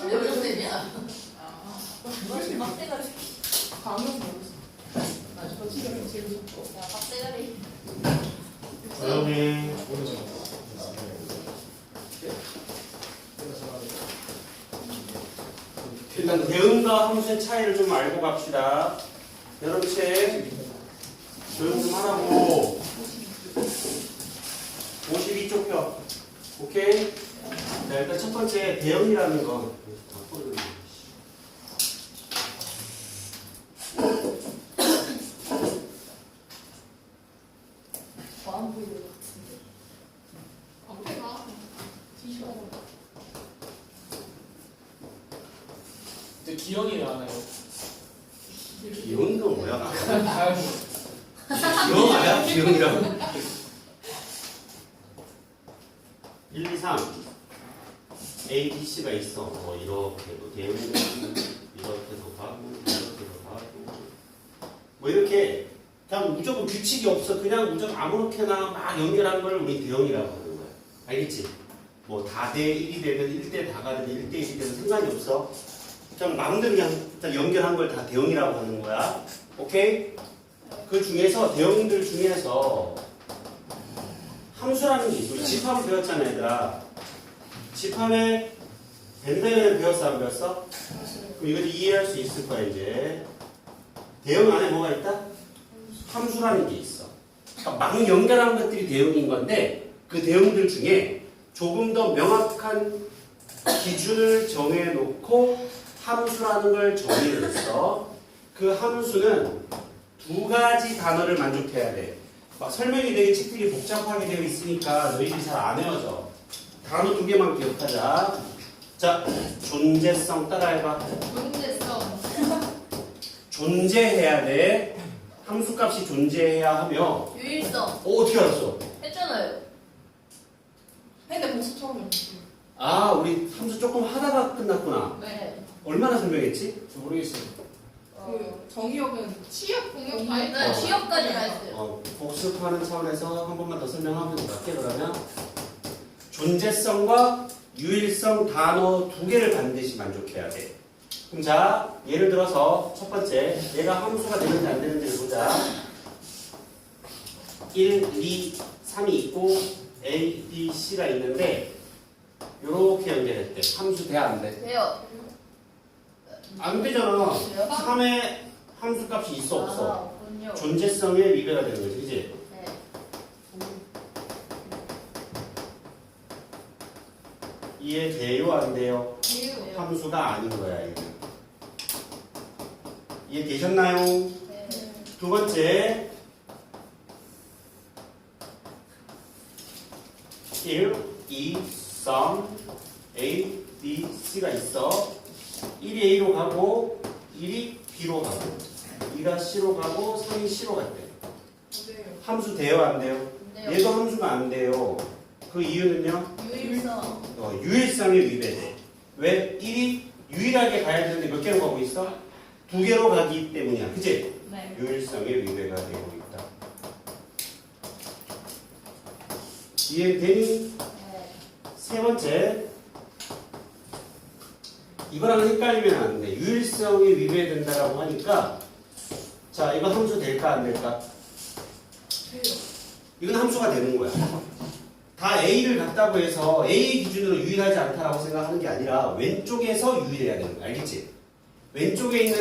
원래 왜 쌤이야? 아, 훨씬 빡대가리. 방금 모르겠어. 맞아, 저 지금 제일 좋고. 야, 빡대가리. 조용히 일단 대응과 함수의 차이를 좀 알고 갑시다 여러분 책 조용 좀 하라고 52쪽 펴 오케이 자 일단 첫 번째 대응이라는 거 마음 보이는 것 같은데. 앞에 가. 뒤집어. 근데 기억이 나나요? 기운도 뭐야 아유, 기운 아야 기운이라고 1, 2, 3 A, B, C가 있어 뭐 이렇게도 대응을 이렇게도 가고 이렇게도 가고 뭐 이렇게 그냥 무조건 규칙이 없어 그냥 무조건 아무렇게나 막 연결한 걸 우리 대응이라고 하는 거야 알겠지? 뭐 다 대 1이 되든 1대 다가 되든 1대 1이 되든 상관이 없어 그냥 마음대로 그냥 연결한 걸 다 대응이라고 하는 거야 오케이? 그 중에서 대형들 중에서 함수라는 게 있어. 집합을 배웠잖아, 얘들아. 집합에 벤데는 배웠어, 안 배웠어? 그럼 이거 이해할 수 있을 거야, 이제. 대형 안에 뭐가 있다? 함수라는 게 있어. 그러니까 막 연결한 것들이 대형인 건데, 그 대형들 중에 조금 더 명확한 기준을 정해놓고 함수라는 걸 정의를 했어. 그 함수는 두 가지 단어를 만족해야 돼. 막 설명이 되게 책들이 복잡하게 되어 있으니까 너희들이 잘안 외워져. 단어 두 개만 기억하자. 자, 존재성 따라해봐. 문제성. 존재해야 돼. 함수값이 존재해야 하며. 유일성. 어, 어떻게 알았어? 했잖아요. 근데 벌써 처음 했어. 아, 우리 함수 조금 하다가 끝났구나. 네. 얼마나 설명했지? 저 모르겠어요. 그 정의역은 취업 공역 다 네, 했죠. 취업까지 다 했어요. 어, 복습하는 차원에서 한 번만 더 설명하면 될게 그러면 존재성과 유일성 단어 두 개를 반드시 만족해야 돼. 그럼 자, 예를 들어서 첫 번째, 얘가 함수가 되는지 안 되는지를 보자. 1, 2, 3이 있고 A, B, C가 있는데 이렇게 연결했대. 함수 돼, 안 돼? 돼요. 안 되잖아. 돼요? 3에 함수값이 있어, 없어? 아. 존재성의 위배가 되는 거지, 그지? 이해 돼요, 안 돼요? 이유. 함수가 아닌 거야, 이거. 이해 되셨나요? 네. 두 번째. 1, 2, 3, A, B, C가 있어. 1이 A로 가고, 1이 B로 가고, 2가 C로 가고, 3이 C로 갔대. 네. 함수 돼요, 안 돼요? 돼요. 얘도 함수가 안 돼요. 그 이유는요? 유일성. 어, 유일성에 위배돼. 왜? 1이 유일하게 가야 되는데 몇 개로 가고 있어? 두 개로 가기 때문이야. 그치? 네. 유일성에 위배가 되고 있다. 이해되니? 네. 세 번째. 이거랑 헷갈리면 안 돼. 유일성에 위배된다라고 하니까 자, 이거 함수 될까 안 될까? 돼요. 이건 함수가 되는 거야. 다 A를 갖다고 해서 A 기준으로 유일하지 않다라고 생각하는 게 아니라 왼쪽에서 유일해야 되는 거야. 알겠지? 왼쪽에 있는